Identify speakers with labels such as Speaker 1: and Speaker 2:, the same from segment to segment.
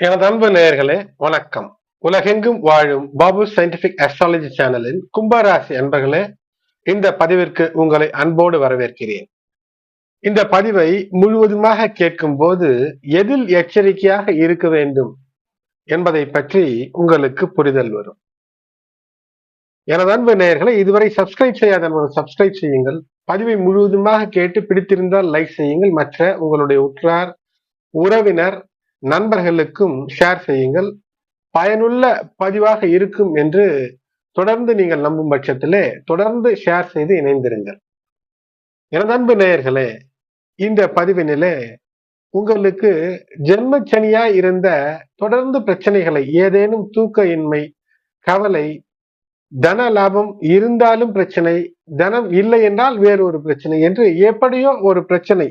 Speaker 1: எனது அன்பு நேயர்களே வணக்கம். உலகெங்கும் வாழும் பாபு சயின்டிபிக் அஸ்ட்ராலஜி சேனலின் கும்பராசி அன்பர்களே இந்த பதிவிற்கு உங்களை அன்போடு வரவேற்கிறேன். இந்த பதிவை முழுவதுமாக கேட்கும் போது எதில் எச்சரிக்கையாக இருக்க வேண்டும் என்பதை பற்றி உங்களுக்கு புரிதல் வரும். எனது அன்பு நேயர்களை இதுவரை சப்ஸ்கிரைப் செய்யாத சப்ஸ்கிரைப் செய்யுங்கள். பதிவை முழுவதுமாக கேட்டு பிடித்திருந்தால் லைக் செய்யுங்கள். மற்ற உங்களுடைய உற்றார் உறவினர் நண்பர்களுக்கும் ஷேர் செய்யுங்கள். பயனுள்ள பதிவாக இருக்கும் என்று தொடர்ந்து நீங்கள் நம்பும் பட்சத்திலே தொடர்ந்து ஷேர் செய்து இணைந்திருங்கள். எனது அன்பு நேயர்களே இந்த பதிவினிலே உங்களுக்கு ஜென்மச்சனியாய் இருந்த தொடர்ந்து பிரச்சனைகளை ஏதேனும் தூக்க இன்மை கவலை தன லாபம் இருந்தாலும் பிரச்சனை தனம் இல்லை என்றால் வேறு ஒரு பிரச்சனை என்று எப்படியோ ஒரு பிரச்சனை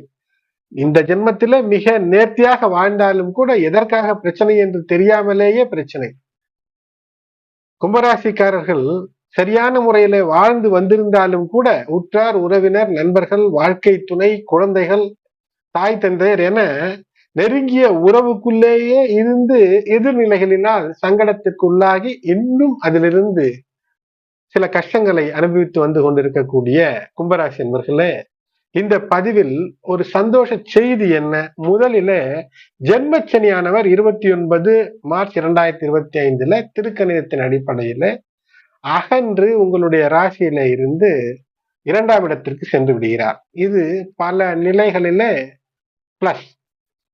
Speaker 1: இந்த ஜென்மத்தில மிக நேர்த்தியாக வாழ்ந்தாலும் கூட எதற்காக பிரச்சனை என்று தெரியாமலேயே பிரச்சனை. கும்பராசிக்காரர்கள் சரியான முறையில வாழ்ந்து வந்திருந்தாலும் கூட உற்றார் உறவினர் நண்பர்கள் வாழ்க்கை துணை குழந்தைகள் தாய் தந்தையர் என நெருங்கிய உறவுக்குள்ளேயே இருந்து எதிர்நிலைகளினால் சங்கடத்திற்கு உள்ளாகி இன்னும் அதிலிருந்து சில கஷ்டங்களை அனுபவித்து வந்து கொண்டிருக்கக்கூடிய கும்பராசி என்பர்களே இந்த பதிவில் ஒரு சந்தோஷ செய்தி என்ன? முதலில ஜென்மச்சனியானவர் இருபத்தி ஒன்பது மார்ச் இரண்டாயிரத்தி இருபத்தி ஐந்துல திருக்கணிதத்தின் அடிப்படையில அகன்று உங்களுடைய ராசியில இருந்து இரண்டாம் இடத்திற்கு சென்று விடுகிறார். இது பல நிலைகளில பிளஸ்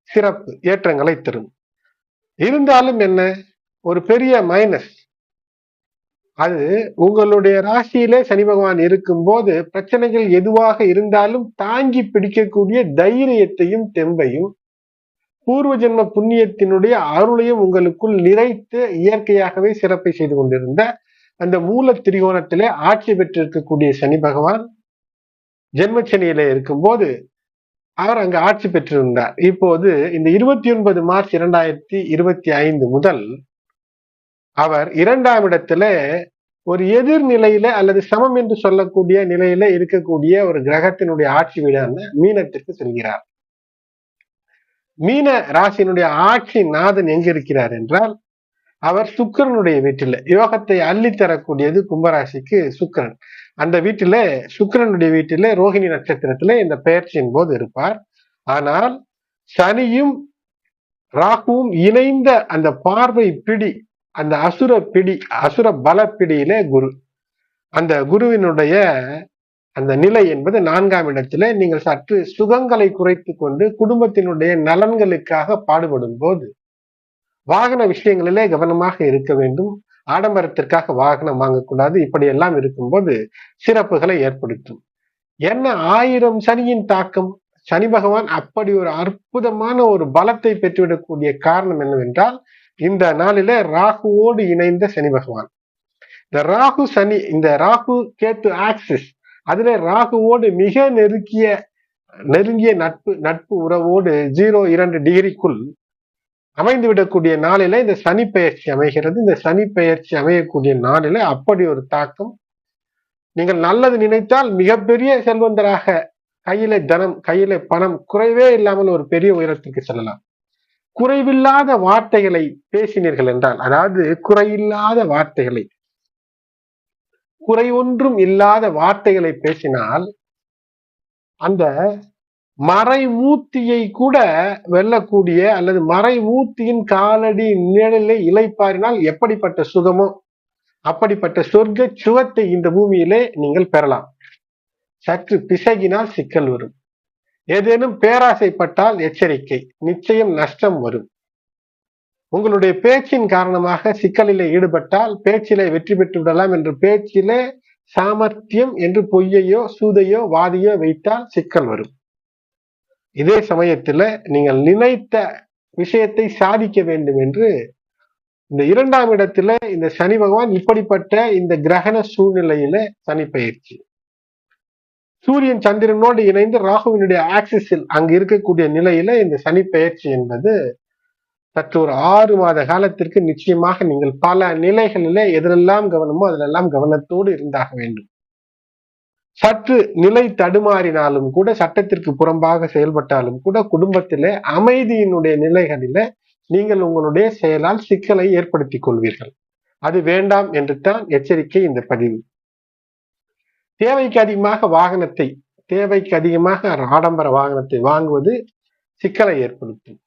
Speaker 1: சிறப்பு ஏற்றங்களை தரும். இருந்தாலும் என்ன? ஒரு பெரிய மைனஸ் அது உங்களுடைய ராசியிலே சனி பகவான் இருக்கும்போது பிரச்சனைகள் எதுவாக இருந்தாலும் தாங்கி பிடிக்கக்கூடிய தைரியத்தையும் தெம்பையும் பூர்வ ஜென்ம புண்ணியத்தினுடைய அருளையும் உங்களுக்குள் நிறைத்து இயற்கையாகவே சிறப்பை செய்து கொண்டிருந்த அந்த மூல திரிகோணத்திலே ஆட்சி பெற்றிருக்கக்கூடிய சனி பகவான் ஜென்மச்சனியில இருக்கும்போது அவர் அங்கு ஆட்சி பெற்றிருந்தார். இப்போது இந்த இருபத்தி ஒன்பது மார்ச் இரண்டாயிரத்தி இருபத்தி ஐந்து முதல் அவர் இரண்டாம் இடத்துல ஒரு எதிர்நிலையில அல்லது சமம் என்று சொல்லக்கூடிய நிலையில இருக்கக்கூடிய ஒரு கிரகத்தினுடைய ஆட்சி வீடான மீனத்திற்கு செல்கிறார். மீன ராசியினுடைய ஆட்சி நாதன் எங்க இருக்கிறார் என்றால் அவர் சுக்கரனுடைய வீட்டில் யோகத்தை அள்ளி தரக்கூடியது கும்பராசிக்கு சுக்கரன். அந்த வீட்டில சுக்கரனுடைய வீட்டில ரோஹிணி நட்சத்திரத்துல இந்த பெயர்ச்சியின் போது இருப்பார். ஆனால் சனியும் ராகுவும் இணைந்த அந்த பார்வை பிடி அந்த அசுர பிடி அசுர பல பிடியிலே குரு. அந்த குருவினுடைய அந்த நிலை என்பது நான்காம் இடத்துல நீங்கள் சற்று சுகங்களை குறைத்து கொண்டு குடும்பத்தினுடைய நலன்களுக்காக பாடுபடும் போது வாகன விஷயங்களிலே கவனமாக இருக்க வேண்டும். ஆடம்பரத்திற்காக வாகனம் வாங்கக்கூடாது. இப்படியெல்லாம் இருக்கும்போது சிறப்புகளை ஏற்படுத்தும். என்ன ஆயிரம் சனியின் தாக்கம்? சனி பகவான் அப்படி ஒரு அற்புதமான ஒரு பலத்தை பெற்றுவிடக்கூடிய காரணம் என்னவென்றால் இந்த நாளில ராகுவோடு இணைந்த சனி பகவான். இந்த ராகு சனி இந்த ராகு கேத்து ஆக்சிஸ் அதுல ராகுவோடு மிக நெருக்கிய நெருங்கிய நட்பு நட்பு உறவோடு ஜீரோ இரண்டு டிகிரிக்குள் அமைந்து விடக்கூடிய நாளில இந்த சனி பெயர்ச்சி அமைகிறது. இந்த சனி பெயர்ச்சி அமையக்கூடிய நாளில அப்படி ஒரு தாக்கம். நீங்கள் நல்லது நினைத்தால் மிகப்பெரிய செல்வந்தராக கையில தனம் கையில பணம் குறைவே இல்லாமல் ஒரு பெரிய உயரத்திற்கு செல்லலாம். குறைவில்லாத வார்த்தைகளை பேசினீர்கள் என்றால் அதாவது குறையில்லாத வார்த்தைகளை குறை ஒன்றும் இல்லாத வார்த்தைகளை பேசினால் அந்த மறைமூத்தியை கூட வெல்லக்கூடிய அல்லது மறைமூத்தியின் காலடி நிழலை இலைப்பாரினால் எப்படிப்பட்ட சுகமோ அப்படிப்பட்ட சொர்க்க சுகத்தை இந்த பூமியிலே நீங்கள் பெறலாம். சற்று பிசகினால் சிக்கல் வரும். ஏதேனும் பேராசைப்பட்டால் எச்சரிக்கை நிச்சயம் நஷ்டம் வரும். உங்களுடைய பேச்சின் காரணமாக சிக்கலிலே ஈடுபட்டால் பேச்சிலே வெற்றி பெற்று விடலாம் என்று பேச்சிலே சாமர்த்தியம் என்று பொய்யையோ சூதையோ வாதியோ வைத்தால் சிக்கல் வரும். இதே சமயத்துல நீங்கள் நினைத்த விஷயத்தை சாதிக்க வேண்டும் என்று இந்த இரண்டாம் இடத்துல இந்த சனி பகவான் இப்படிப்பட்ட இந்த கிரகண சூழ்நிலையில சனி பயிற்சி. சூரியன் சந்திரனோடு இணைந்து ராகுவினுடைய ஆக்சிஸில் அங்கு இருக்கக்கூடிய நிலையில இந்த சனி பெயர்ச்சி என்பது சற்று ஒரு ஆறு மாத காலத்திற்கு நிச்சயமாக நீங்கள் பல நிலைகளிலே எதிலெல்லாம் கவனமோ அதிலெல்லாம் கவனத்தோடு இருந்தாக வேண்டும். சற்று நிலை தடுமாறினாலும் கூட சட்டத்திற்கு புறம்பாக செயல்பட்டாலும் கூட குடும்பத்திலே அமைதியினுடைய நிலைகளில நீங்கள் உங்களுடைய செயலால் சிக்கலை ஏற்படுத்திக் கொள்வீர்கள். அது வேண்டாம் என்று தான் எச்சரிக்கை இந்த பதிவு. தேவைக்கு அதிகமாக வாகனத்தை தேவைக்கு அதிகமாக ஆடம்பர வாகனத்தை வாங்குவது சிக்கலை ஏற்படுத்தும்.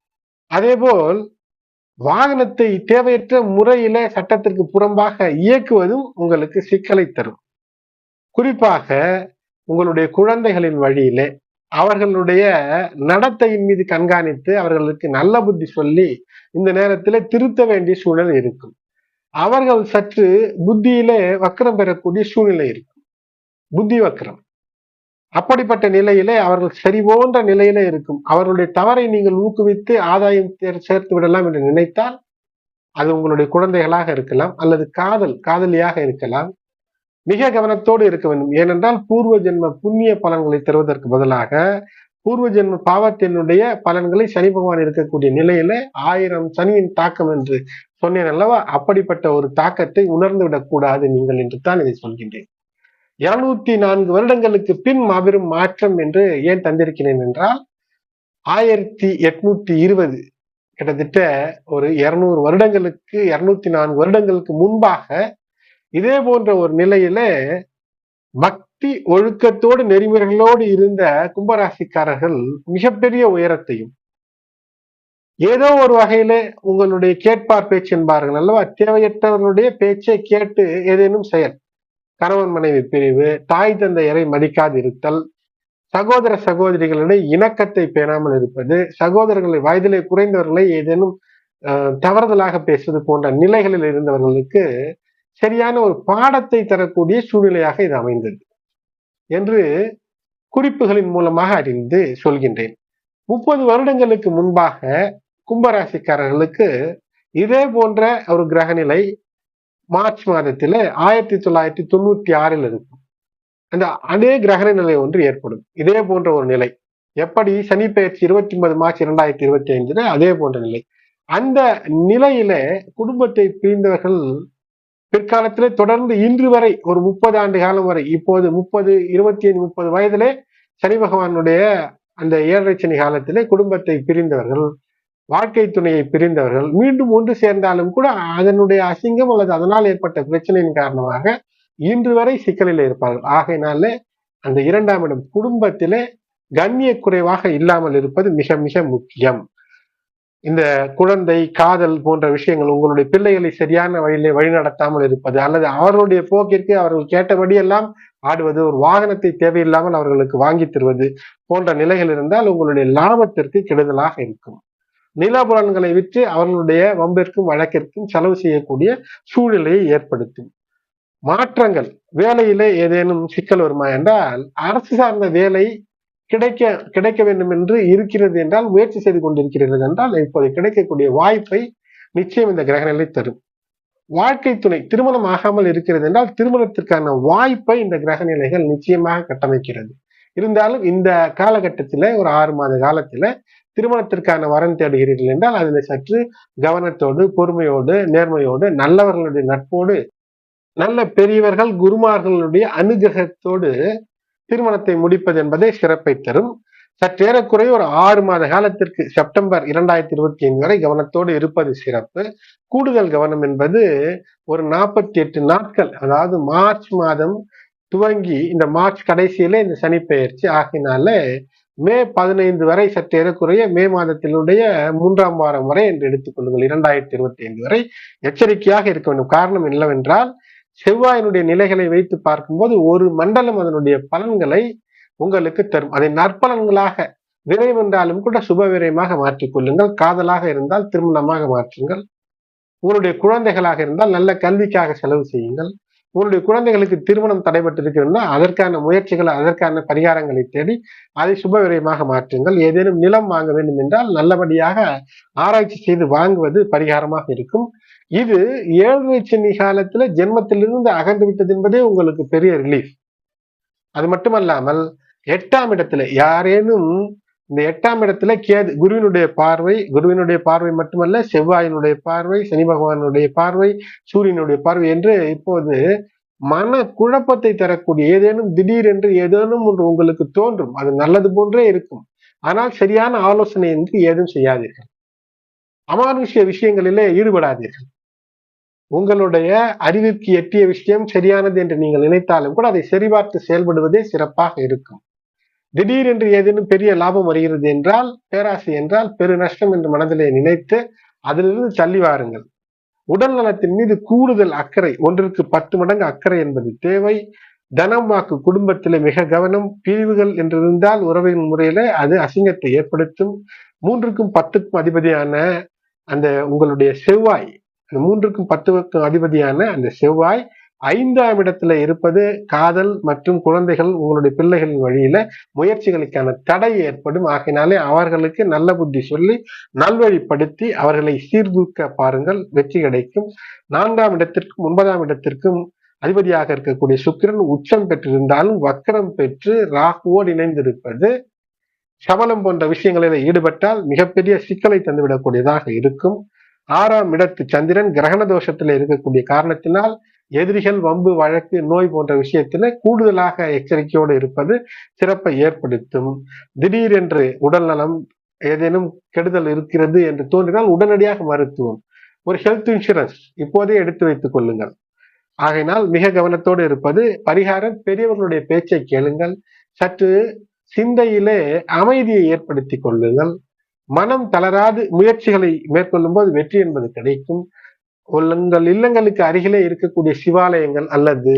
Speaker 1: அதேபோல் வாகனத்தை தேவையற்ற முறையில சட்டத்திற்கு புறம்பாக இயக்குவதும் உங்களுக்கு சிக்கலை தரும். குறிப்பாக உங்களுடைய குழந்தைகளின் வழியிலே அவர்களுடைய நடத்தையின் மீது கண்காணித்து அவர்களுக்கு நல்ல புத்தி சொல்லி இந்த நேரத்தில் திருத்த வேண்டிய சூழல் இருக்கும். அவர்கள் சற்று புத்தியிலே வக்கரம் பெறக்கூடிய சூழ்நிலை இருக்கும். புத்தி வக்கரம் அப்படிப்பட்ட நிலையிலே அவர்கள் சரி போன்ற நிலையிலே இருக்கும். அவர்களுடைய தவறை நீங்கள் ஊக்குவித்து ஆதாயம் சேர்த்து விடலாம் என்று நினைத்தால் அது உங்களுடைய குழந்தைகளாக இருக்கலாம் அல்லது காதல் காதலியாக இருக்கலாம். மிக கவனத்தோடு இருக்க வேண்டும். ஏனென்றால் பூர்வ ஜென்ம புண்ணிய பலன்களை தருவதற்கு பதிலாக பூர்வ ஜென்ம பாவத்தினுடைய பலன்களை சனி பகவான் இருக்கக்கூடிய நிலையில ஆயிரம் சனியின் தாக்கம் என்று சொன்னேன் அல்லவா? அப்படிப்பட்ட ஒரு தாக்கத்தை உணர்ந்து விடக்கூடாது நீங்கள் என்று தான் இதை சொல்கின்றேன். இருநூத்தி நான்கு வருடங்களுக்கு பின் மாபெரும் மாற்றம் என்று ஏன் தந்திருக்கிறேன் என்றால் ஆயிரத்தி எட்நூத்தி இருபது கிட்டத்தட்ட ஒரு இருநூறு வருடங்களுக்கு இருநூத்தி நான்கு வருடங்களுக்கு முன்பாக இதே போன்ற ஒரு நிலையில பக்தி ஒழுக்கத்தோடு நெறிமுறைகளோடு இருந்த கும்பராசிக்காரர்கள் மிகப்பெரிய உயரத்தையும் ஏதோ ஒரு வகையில உங்களுடைய கேட்பார் பேச்சு என்பார்கள் அல்லவா? தேவையற்றவர்களுடைய பேச்சை கேட்டு ஏதேனும் செயல். கணவன் மனைவி பிரிவு தாய் தந்தையரை மதிக்காது இருத்தல் சகோதர சகோதரிகளிடையே இணக்கத்தை பேணாமல் இருப்பது சகோதரர்களை வயதிலே குறைந்தவர்களை ஏதேனும் தவறுதலாக பேசுவது போன்ற நிலைகளில் இருந்தவர்களுக்கு சரியான ஒரு பாடத்தை தரக்கூடிய சூழ்நிலையாக இது அமைந்தது என்று குறிப்புகளின் மூலமாக அறிந்து சொல்கின்றேன். முப்பது வருடங்களுக்கு முன்பாக கும்பராசிக்காரர்களுக்கு இதே போன்ற ஒரு கிரகநிலை மார்ச் மாதத்துல ஆயிரத்தி தொள்ளாயிரத்தி தொண்ணூத்தி ஆறில் இருக்கும். அந்த அதே கிரகண நிலை ஒன்று ஏற்படும். இதே போன்ற ஒரு நிலை. எப்படி? சனி பயிற்சி இருபத்தி ஒன்பது மார்ச் இரண்டாயிரத்தி இருபத்தி ஐந்துல அதே போன்ற நிலை. அந்த நிலையில குடும்பத்தை பிரிந்தவர்கள் பிற்காலத்திலே தொடர்ந்து இன்று வரை ஒரு முப்பது ஆண்டு காலம் வரை இப்போது முப்பது இருபத்தி ஐந்து முப்பது வயதிலே சனி பகவானுடைய அந்த ஏழரை சனி காலத்திலே குடும்பத்தை பிரிந்தவர்கள் வாழ்க்கை துணையை பிரிந்தவர்கள் மீண்டும் ஒன்று சேர்ந்தாலும் கூட அதனுடைய அசிங்கம் அல்லது அதனால் ஏற்பட்ட பிரச்சனையின் காரணமாக இன்று வரை சிக்கலில் இருப்பார்கள். ஆகையினால அந்த இரண்டாம் இடம் குடும்பத்திலே கண்ணிய குறைவாக இல்லாமல் இருப்பது மிக மிக முக்கியம். இந்த குழந்தை காதல் போன்ற விஷயங்கள் உங்களுடைய பிள்ளைகளை சரியான வழியிலே வழிநடத்தாமல் இருப்பது அல்லது அவர்களுடைய போக்கிற்கு அவர்கள் கேட்டபடி எல்லாம் ஆடுவது ஒரு வாகனத்தை தேவையில்லாமல் அவர்களுக்கு வாங்கி தருவது போன்ற நிலைகள் இருந்தால் உங்களுடைய லாபத்திற்கு கெடுதலாக இருக்கும். நிலபுலன்களை விற்று அவர்களுடைய வம்பிற்கும் வழக்கிற்கும் செலவு செய்யக்கூடிய சூழ்நிலையை ஏற்படுத்தும். மாற்றங்கள். வேலையிலே ஏதேனும் சிக்கல் வருமா என்றால் அரசு சார்ந்த வேலை கிடைக்க கிடைக்க வேண்டும் என்று இருக்கிறது என்றால் முயற்சி செய்து கொண்டிருக்கிறது என்றால் இப்போது கிடைக்கக்கூடிய வாய்ப்பை நிச்சயம் இந்த கிரகநிலை தரும். வாழ்க்கை துணை திருமணம் ஆகாமல் இருக்கிறது என்றால் திருமணத்திற்கான வாய்ப்பை இந்த கிரக நிலைகள் நிச்சயமாக கட்டமைக்கிறது. இருந்தாலும் இந்த காலகட்டத்தில் ஒரு ஆறு மாத காலத்துல திருமணத்திற்கான வரன் தேடுகிறீர்கள் என்றால் அதில் சற்று கவனத்தோடு பொறுமையோடு நேர்மையோடு நல்லவர்களுடைய நட்போடு நல்ல பெரியவர்கள் குருமார்களுடைய அனுகிரகத்தோடு திருமணத்தை முடிப்பது என்பதே சிறப்பை தரும். சற்றேறக்குறைய ஒரு ஆறு மாத காலத்திற்கு செப்டம்பர் இரண்டாயிரத்தி இருபத்தி ஐந்து வரை கவனத்தோடு இருப்பது சிறப்பு. கூடுதல் கவனம் என்பது ஒரு நாற்பத்தி எட்டு நாட்கள் அதாவது மார்ச் மாதம் துவங்கி இந்த மார்ச் கடைசியில இந்த சனி பெயர்ச்சி ஆகினால மே பதினைந்து வரை சற்று ஏறக்குறைய மே மாதத்தினுடைய மூன்றாம் வாரம் வரை என்று எடுத்துக்கொள்ளுங்கள். இரண்டாயிரத்தி இருபத்தி ஐந்து வரை எச்சரிக்கையாக இருக்க வேண்டும். காரணம் என்னவென்றால் செவ்வாயினுடைய நிலைகளை வைத்து பார்க்கும்போது ஒரு மண்டலம் அதனுடைய பலன்களை உங்களுக்கு தரும். அதை நற்பலன்களாக விரைவு என்றாலும் கூட சுப விரயமாக மாற்றிக்கொள்ளுங்கள். காதலாக இருந்தால் திருமணமாக மாற்றுங்கள். உங்களுடைய குழந்தைகளாக இருந்தால் நல்ல கல்விக்காக செலவு செய்யுங்கள். உங்களுடைய குழந்தைகளுக்கு திருமணம் தடைபட்டு இருக்கிறதுனா அதற்கான முயற்சிகள் அதற்கான பரிகாரங்களை தேடி அதை சுப விரயமாக மாற்றுங்கள். ஏதேனும் நிலம் வாங்க வேண்டும் என்றால் நல்லபடியாக ஆராய்ச்சி செய்து வாங்குவது பரிகாரமாக இருக்கும். இது ஏழரை சனி காலத்துல ஜென்மத்திலிருந்து அகன்று விட்டது என்பதே உங்களுக்கு பெரிய ரிலீஃப் அது மட்டுமல்லாமல் எட்டாம் இடத்துல யாரேனும் இந்த எட்டாம் இடத்துல கேது குருவினுடைய பார்வை குருவினுடைய பார்வை மட்டுமல்ல செவ்வாயினுடைய பார்வை சனி பகவானுடைய பார்வை சூரியனுடைய பார்வை என்று இப்போது மன குழப்பத்தை தரக்கூடிய ஏதேனும் திடீரென்று ஏதேனும் ஒன்று உங்களுக்கு தோன்றும். அது நல்லது போன்றே இருக்கும். ஆனால் சரியான ஆலோசனை என்று ஏதும் செய்யாதீர்கள். அமானுஷ்ய விஷயங்களிலே ஈடுபடாதீர்கள். உங்களுடைய அறிவிற்கு எட்டிய விஷயம் சரியானது என்று நீங்கள் நினைத்தாலும் கூட அதை சரிபார்த்து செயல்படுவதே சிறப்பாக இருக்கும். திடீரென்று ஏதேனும் பெரிய லாபம் வருகிறது என்றால் பேராசை என்றால் பெரு நஷ்டம் என்று மனதிலே நினைத்து அதிலிருந்து தள்ளி வாருங்கள். உடல் நலத்தின் மீது கூடுதல் அக்கறை ஒன்றிற்கு பத்து மடங்கு அக்கறை என்பது தேவை. தனம் வாக்கு குடும்பத்திலே மிக கவனம் பிரிவுகள் என்று இருந்தால் உறவின் முறையில அது அசிங்கத்தை ஏற்படுத்தும். மூன்றுக்கும் பத்துக்கும் அதிபதியான அந்த உங்களுடைய செவ்வாய் மூன்றுக்கும் பத்துக்கும் அதிபதியான அந்த செவ்வாய் ஐந்தாம் இடத்துல இருப்பது காதல் மற்றும் குழந்தைகள் உங்களுடைய பிள்ளைகளின் வழியில முயற்சிகளுக்கான தடை ஏற்படும். ஆகினாலே அவர்களுக்கு நல்ல புத்தி சொல்லி நல்வழிப்படுத்தி அவர்களை சீர்தூக்க பாருங்கள். வெற்றி கிடைக்கும். நான்காம் இடத்திற்கும் ஒன்பதாம் இடத்திற்கும் அதிபதியாக இருக்கக்கூடிய சுக்கிரன் உச்சம் பெற்றிருந்தாலும் வக்கரம் பெற்று ராகுவோடு இணைந்திருப்பது சபலம் போன்ற விஷயங்களில் ஈடுபட்டால் மிகப்பெரிய சிக்கலை தந்துவிடக்கூடியதாக இருக்கும். ஆறாம் இடத்து சந்திரன் கிரகண தோஷத்தில் இருக்கக்கூடிய காரணத்தினால் எதிரிகள் வம்பு வழக்கு நோய் போன்ற விஷயத்துல கூடுதலாக எச்சரிக்கையோடு இருப்பது சிறப்பை ஏற்படுத்தும். திடீரென்று உடல் நலம் ஏதேனும் கெடுதல் இருக்கிறது என்று தோன்றினால் உடனடியாக மருத்துவம். ஒரு ஹெல்த் இன்சூரன்ஸ் இப்போதே எடுத்து வைத்துக் கொள்ளுங்கள். ஆகையினால் மிக கவனத்தோடு இருப்பது பரிகாரம் பெரியவர்களுடைய பேச்சை கேளுங்கள். சற்று சிந்தையிலே அமைதியை ஏற்படுத்தி கொள்ளுங்கள். மனம் தளராது முயற்சிகளை மேற்கொள்ளும் போது வெற்றி என்பது கிடைக்கும். உங்கள் இல்லங்களுக்கு அருகிலே இருக்கக்கூடிய சிவாலயங்கள் அல்லது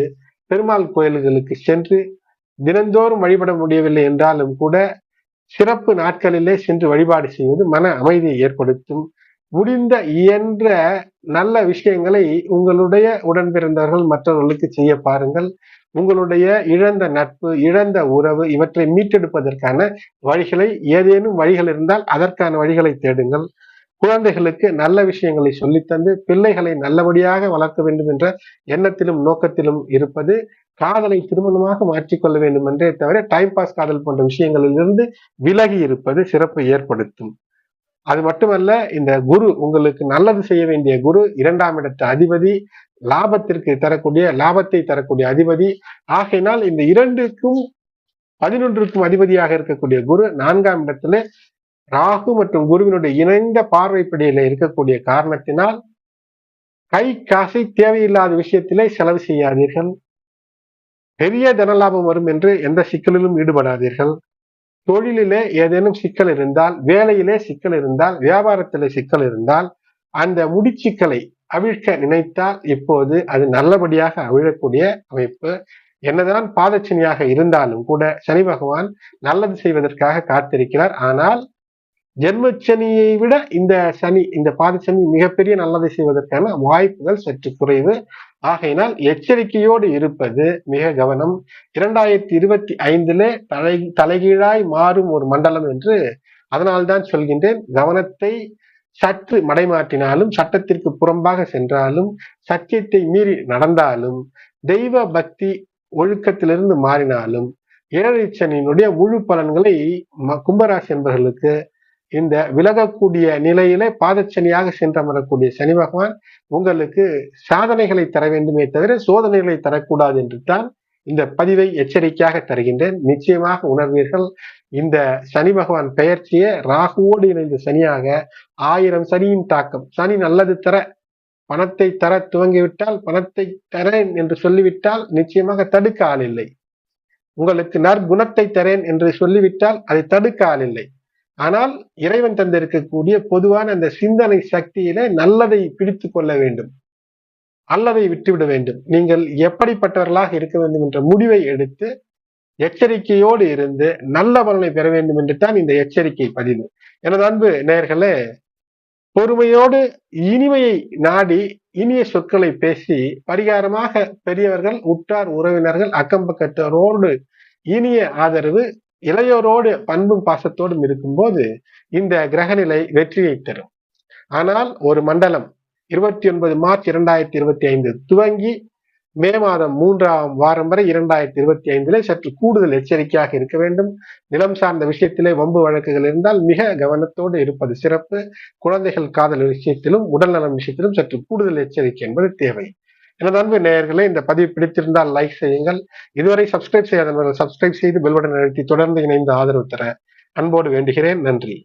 Speaker 1: பெருமாள் கோயில்களுக்கு சென்று தினந்தோறும் வழிபட முடியவில்லை என்றாலும் கூட சிறப்பு நாட்களிலே சென்று வழிபாடு செய்வது மன அமைதியை ஏற்படுத்தும். முடிந்த இயன்ற நல்ல விஷயங்களை உங்களுடைய உடன்பிறந்தவர்கள் மற்றவர்களுக்கு செய்ய பாருங்கள். உங்களுடைய இழந்த நட்பு இழந்த உறவு இவற்றை மீட்டெடுப்பதற்கான வழிகளை ஏதேனும் வழிகள் இருந்தால் அதற்கான வழிகளை தேடுங்கள். குழந்தைகளுக்கு நல்ல விஷயங்களை சொல்லித்தந்து பிள்ளைகளை நல்லபடியாக வளர்க்க வேண்டும் என்ற எண்ணத்திலும் நோக்கத்திலும் இருப்பது காதலை திருமணமாக மாற்றிக்கொள்ள வேண்டும் என்றே தவிர டைம் பாஸ் காதல் போன்ற விஷயங்களிலிருந்து விலகி இருப்பது சிறப்பு ஏற்படுத்தும். அது மட்டுமல்ல இந்த குரு உங்களுக்கு நல்லது செய்ய வேண்டிய குரு இரண்டாம் இடத்து அதிபதி லாபத்திற்கு தரக்கூடிய லாபத்தை தரக்கூடிய அதிபதி. ஆகையினால் இந்த இரண்டுக்கும் பதினொன்றுக்கும் அதிபதியாக இருக்கக்கூடிய குரு நான்காம் இடத்துல ராகு மற்றும் குருவினுடைய இணைந்த பார்வைப்படியில இருக்கக்கூடிய காரணத்தினால் கை காசை தேவையில்லாத விஷயத்திலே செலவு செய்யாதீர்கள். பெரிய தனலாபம் வரும் என்று எந்த சிக்கலிலும் ஈடுபடாதீர்கள். தொழிலிலே ஏதேனும் சிக்கல் இருந்தால் வேலையிலே சிக்கல் இருந்தால் வியாபாரத்திலே சிக்கல் இருந்தால் அந்த முடிச்சிக்கலை அவிழ்க்க நினைத்தால் இப்போது அது நல்லபடியாக அவிழக்கூடிய அமைப்பு. என்னதான் பாதச்சனியாக இருந்தாலும் கூட சனி பகவான் நல்லது செய்வதற்காக காத்திருக்கிறார். ஆனால் ஜென்மச்சனியை விட இந்த சனி இந்த பாதச்சனி மிகப்பெரிய நல்லதை செய்வதற்கான வாய்ப்புகள் சற்று குறைவு. ஆகையினால் எச்சரிக்கையோடு இருப்பது மிக கவனம். இரண்டாயிரத்தி இருபத்தி ஐந்திலே தலை தலைகீழாய் மாறும் ஒரு மண்டலம் என்று அதனால்தான் சொல்கின்றேன். கவனத்தை சற்று மடைமாற்றினாலும் சட்டத்திற்கு புறம்பாக சென்றாலும் சத்தியத்தை மீறி நடந்தாலும் தெய்வ பக்தி ஒழுக்கத்திலிருந்து மாறினாலும் ஏழை சனியினுடைய முழு பலன்களை கும்பராசி என்பவர்களுக்கு இந்த விலகக்கூடிய நிலையில பாதச்சனியாக சென்றமரக்கூடிய சனி பகவான் உங்களுக்கு சாதனைகளை தர வேண்டுமே தவிர சோதனைகளை தரக்கூடாது என்று தான் இந்த பதிவை எச்சரிக்கையாக தருகின்றேன். நிச்சயமாக உணர்வீர்கள். இந்த சனி பகவான் பெயர்ச்சியே ராகுவோடு இணைந்த சனியாக ஆயிரம் சனியின் தாக்கம். சனி நல்லது தர பணத்தை தர துவங்கிவிட்டால் பணத்தை தரேன் என்று சொல்லிவிட்டால் நிச்சயமாக தடுக்க ஆள் இல்லை. உங்களுக்கு நற்குணத்தை தரேன் என்று சொல்லிவிட்டால் அதை தடுக்க ஆள் இல்லை. ஆனால் இறைவன் தந்திருக்கக்கூடிய பொதுவான அந்த சிந்தனை சக்தியில நல்லதை பிடித்து கொள்ள வேண்டும். அல்லதை விட்டுவிட வேண்டும். நீங்கள் எப்படிப்பட்டவர்களாக இருக்க வேண்டும் என்ற முடிவை எடுத்து எச்சரிக்கையோடு இருந்து நல்ல பலனை பெற வேண்டும் என்று தான் இந்த எச்சரிக்கை பதிவு. எனது அன்பு நேர்களே பொறுமையோடு இனிமையை நாடி இனிய சொற்களை பேசி பரிகாரமாக பெரியவர்கள் உற்றார் உறவினர்கள் அக்கம் பக்கத்தோரோடு இனிய ஆதரவு இளையோரோடு பண்பும் பாசத்தோடும் இருக்கும்போது இந்த கிரகநிலை வெற்றியை தரும் ஆனால் ஒரு மண்டலம் இருபத்தி ஒன்பது மார்ச் இரண்டாயிரத்தி இருபத்தி ஐந்து துவங்கி மே மாதம் மூன்றாம் வாரம் வரை இரண்டாயிரத்தி இருபத்தி ஐந்திலே சற்று கூடுதல் எச்சரிக்கையாக இருக்க வேண்டும். நிலம் சார்ந்த விஷயத்திலே வம்பு வழக்குகள் இருந்தால் மிக கவனத்தோடு இருப்பது சிறப்பு. குழந்தைகள் காதல் விஷயத்திலும் உடல்நலம் விஷயத்திலும் சற்று கூடுதல் எச்சரிக்கை என்பது தேவை. எனது அன்பு நேயர்களே இந்த பதிவு பிடித்திருந்தால் லைக் செய்யுங்கள். இதுவரை சப்ஸ்கிரைப் செய்யாதவர்கள் சப்ஸ்கிரைப் செய்து பெல்பட்டன் அழுத்தி தொடர்ந்து இணைந்து ஆதரவு தர அன்போடு வேண்டுகிறேன். நன்றி.